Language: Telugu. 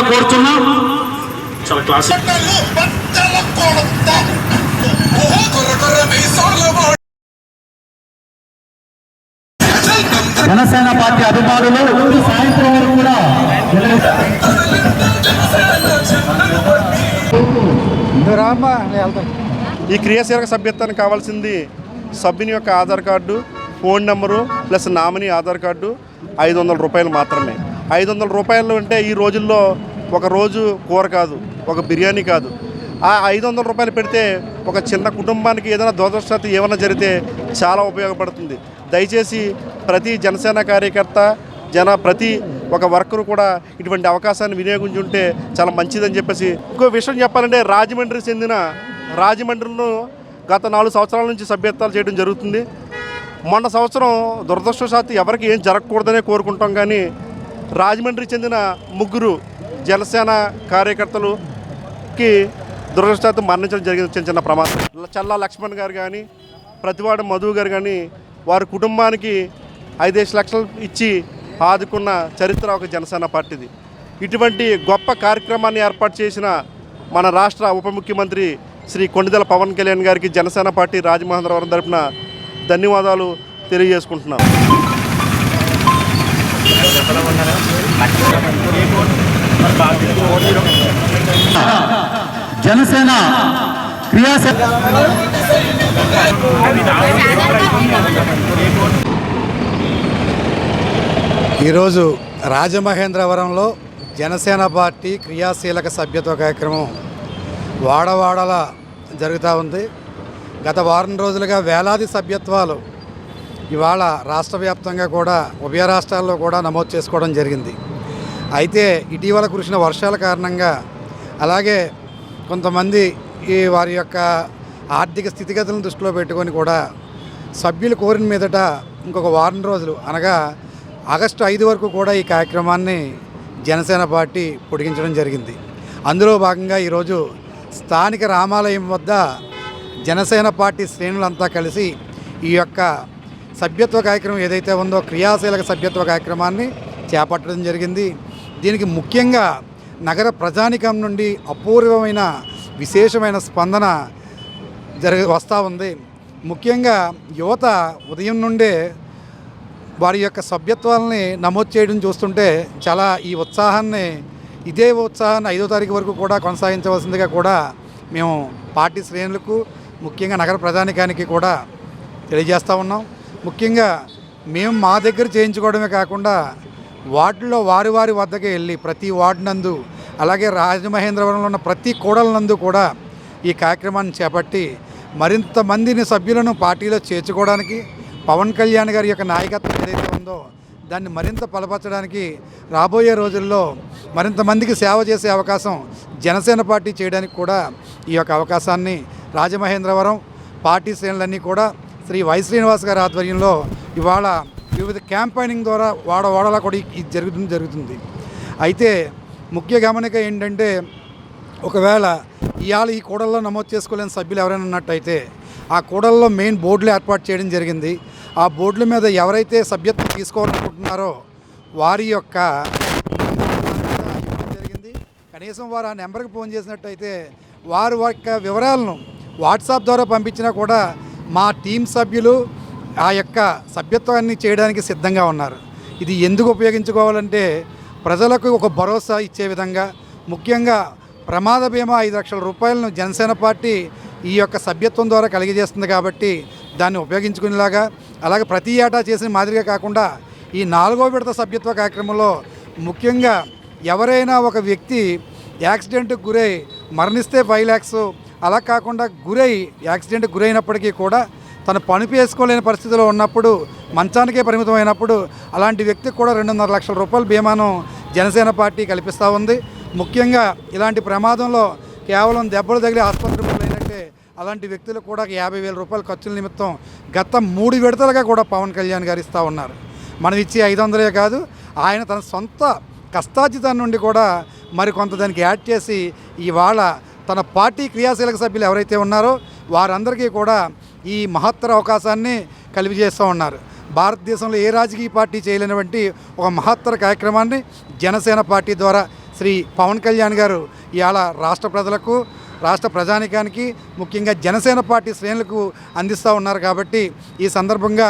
రావాల్సిందిగా కోరుచున్నాం చాలా క్లాస్ జనసేన పార్టీ అభిమానులు సాయంత్రం వరకు కూడా ఈ క్రియాశీలక సభ్యత్వానికి కావాల్సింది సభ్యుని యొక్క Aadhaar card phone number plus nominee Aadhaar card ఐదు వందల రూపాయలు మాత్రమే. ఐదు వందల రూపాయలు అంటే ఈ రోజుల్లో ఒక రోజు కూర కాదు ఒక బిర్యానీ కాదు. ఆ ఐదు వందల రూపాయలు పెడితే ఒక చిన్న కుటుంబానికి ఏదైనా దురదృష్టత ఏమైనా జరిగితే చాలా ఉపయోగపడుతుంది. దయచేసి ప్రతి జనసేన కార్యకర్త జన ప్రతి ఒక వర్కరు కూడా ఇటువంటి అవకాశాన్ని వినియోగించుంటే చాలా మంచిదని చెప్పేసి ఇంకో విషయం చెప్పాలంటే రాజమండ్రికి చెందిన రాజమండ్రిలో గత నాలుగు సంవత్సరాల నుంచి సభ్యత్వాలు చేయడం జరుగుతుంది. మొన్న సంవత్సరం దురదృష్టవశాత్తు ఎవరికి ఏం జరగకూడదనే కోరుకుంటాం కానీ రాజమండ్రికి చెందిన ముగ్గురు జనసేన కార్యకర్తలుకి దురదృష్టాత్తు మరణించడం జరిగింది. చిన్న చిన్న ప్రమాదం. చల్లా లక్ష్మణ్ గారు కానీ ప్రతివాడ మధు గారు కానీ వారి కుటుంబానికి ఐదేసి లక్షలు ఇచ్చి ఆదుకున్న చరిత్ర ఒక జనసేన పార్టీది. ఇటువంటి గొప్ప కార్యక్రమాన్ని ఏర్పాటు చేసిన మన రాష్ట్ర ఉప ముఖ్యమంత్రి శ్రీ కొండిదల పవన్ కళ్యాణ్ గారికి జనసేన పార్టీ రాజమహేంద్రవరం తరఫున ధన్యవాదాలు తెలియజేసుకుంటున్నాను జనసేన క్రియాశీల ఈరోజు రాజమహేంద్రవరంలో జనసేన పార్టీ క్రియాశీలక సభ్యత్వ కార్యక్రమం వాడవాడల జరుగుతూ ఉంది. గత వారం రోజులుగా వేలాది సభ్యత్వాలు ఇవాళ రాష్ట్ర వ్యాప్తంగా కూడా ఉభయ రాష్ట్రాల్లో కూడా నమోదు చేసుకోవడం జరిగింది. అయితే ఇటీవల కురిసిన వర్షాల కారణంగా అలాగే కొంతమంది ఈ వారి యొక్క ఆర్థిక స్థితిగతులను దృష్టిలో పెట్టుకొని కూడా సభ్యులు కోరిన మీదట ఇంకొక వారం రోజులు అనగా ఆగస్టు ఐదు వరకు కూడా ఈ కార్యక్రమాన్ని జనసేన పార్టీ పొడిగించడం జరిగింది. అందులో భాగంగా ఈరోజు స్థానిక రామాలయం వద్ద జనసేన పార్టీ శ్రేణులంతా కలిసి ఈ యొక్క సభ్యత్వ కార్యక్రమం ఏదైతే ఉందో క్రియాశీలక సభ్యత్వ కార్యక్రమాన్ని చేపట్టడం జరిగింది. దీనికి ముఖ్యంగా నగర ప్రజానికం నుండి అపూర్వమైన విశేషమైన స్పందన జరగ వస్తూ ఉంది. ముఖ్యంగా యువత ఉదయం నుండే వారి యొక్క సభ్యత్వాలని నమోదు చేయడం చూస్తుంటే చాలా ఈ ఉత్సాహాన్ని ఇదే ఉత్సాహాన్ని ఐదో తారీఖు వరకు కూడా కొనసాగించవలసిందిగా కూడా మేము పార్టీ శ్రేణులకు ముఖ్యంగా నగర ప్రజానికానికి కూడా తెలియజేస్తూ ఉన్నాం. ముఖ్యంగా మేము మా దగ్గర చేయించుకోవడమే కాకుండా వార్డులో వారి వారి వద్దకే వెళ్ళి ప్రతి వార్డు నందు అలాగే రాజమహేంద్రవరంలో ఉన్న ప్రతి కూడల నందు కూడా ఈ కార్యక్రమాన్ని చేపట్టి మరింత మందిని సభ్యులను పార్టీలో చేర్చుకోవడానికి పవన్ కళ్యాణ్ గారి యొక్క నాయకత్వం ఏదైతే ఉందో దాన్ని మరింత బలపరచడానికి రాబోయే రోజుల్లో మరింత మందికి సేవ చేసే అవకాశం జనసేన పార్టీ చేయడానికి కూడా ఈ యొక్క అవకాశాన్ని రాజమహేంద్రవరం పార్టీ శ్రేణులన్నీ కూడా శ్రీ వై శ్రీనివాస్ గారి ఆధ్వర్యంలో ఇవాళ వివిధ క్యాంపైనింగ్ ద్వారా వాడ వాడలా కూడా ఇది జరుగుతుంది జరుగుతుంది. అయితే ముఖ్య గమనిక ఏంటంటే ఒకవేళ ఇవాళ ఈ కూడల్లో నమోదు చేసుకోలేని సభ్యులు ఎవరైనా ఉన్నట్టయితే ఆ కూడల్లో మెయిన్ బోర్డులు ఏర్పాటు చేయడం జరిగింది. ఆ బోర్డుల మీద ఎవరైతే సభ్యత్వం తీసుకోవాలనుకుంటున్నారో వారి యొక్క జరిగింది. కనీసం వారు ఆ నెంబర్కి ఫోన్ చేసినట్టయితే వారి యొక్క వివరాలను వాట్సాప్ ద్వారా పంపించినా కూడా మా టీం సభ్యులు ఆ యొక్క సభ్యత్వాన్ని చేయడానికి సిద్ధంగా ఉన్నారు. ఇది ఎందుకు ఉపయోగించుకోవాలంటే ప్రజలకు ఒక భరోసా ఇచ్చే విధంగా ముఖ్యంగా ప్రమాద బీమా ఐదు లక్షల రూపాయలను జనసేన పార్టీ ఈ యొక్క సభ్యత్వం ద్వారా కలిగజేస్తుంది కాబట్టి దాన్ని ఉపయోగించుకునేలాగా అలాగే ప్రతి ఏటా చేసిన మాదిరిగా కాకుండా ఈ నాలుగో విడత సభ్యత్వ కార్యక్రమంలో ముఖ్యంగా ఎవరైనా ఒక వ్యక్తి యాక్సిడెంట్కి గురై మరణిస్తే ఫైవ్ ల్యాక్స్ అలా కాకుండా గురై యాక్సిడెంట్కి గురైనప్పటికీ కూడా తను పనుపు వేసుకోలేని పరిస్థితిలో ఉన్నప్పుడు మంచానికే పరిమితం అయినప్పుడు అలాంటి వ్యక్తికి కూడా రెండున్నర లక్షల రూపాయల బీమాను జనసేన పార్టీ కల్పిస్తూ ఉంది. ముఖ్యంగా ఇలాంటి ప్రమాదంలో కేవలం దెబ్బలు తగిలి ఆసుపత్రి పాలైనట్టే అలాంటి వ్యక్తులు కూడా యాభై వేల రూపాయల ఖర్చుల నిమిత్తం గత మూడు విడతలుగా కూడా పవన్ కళ్యాణ్ గారు ఇస్తూ ఉన్నారు. మనం ఇచ్చే ఐదు వందలే కాదు ఆయన తన సొంత కష్టార్జితం నుండి కూడా మరి కొంత దానికి యాడ్ చేసి ఇవాళ తన పార్టీ క్రియాశీలక సభ్యులు ఎవరైతే ఉన్నారో వారందరికీ కూడా ఈ మహత్తర అవకాశాన్ని కలిగజేస్తూ ఉన్నారు. భారతదేశంలో ఏ రాజకీయ పార్టీ చేయలేనటువంటి ఒక మహత్తర కార్యక్రమాన్ని జనసేన పార్టీ ద్వారా శ్రీ పవన్ కళ్యాణ్ గారు ఇవాళ రాష్ట్ర ప్రజలకు రాష్ట్ర ప్రజానికానికి ముఖ్యంగా జనసేన పార్టీ శ్రేణులకు అందిస్తూ ఉన్నారు కాబట్టి ఈ సందర్భంగా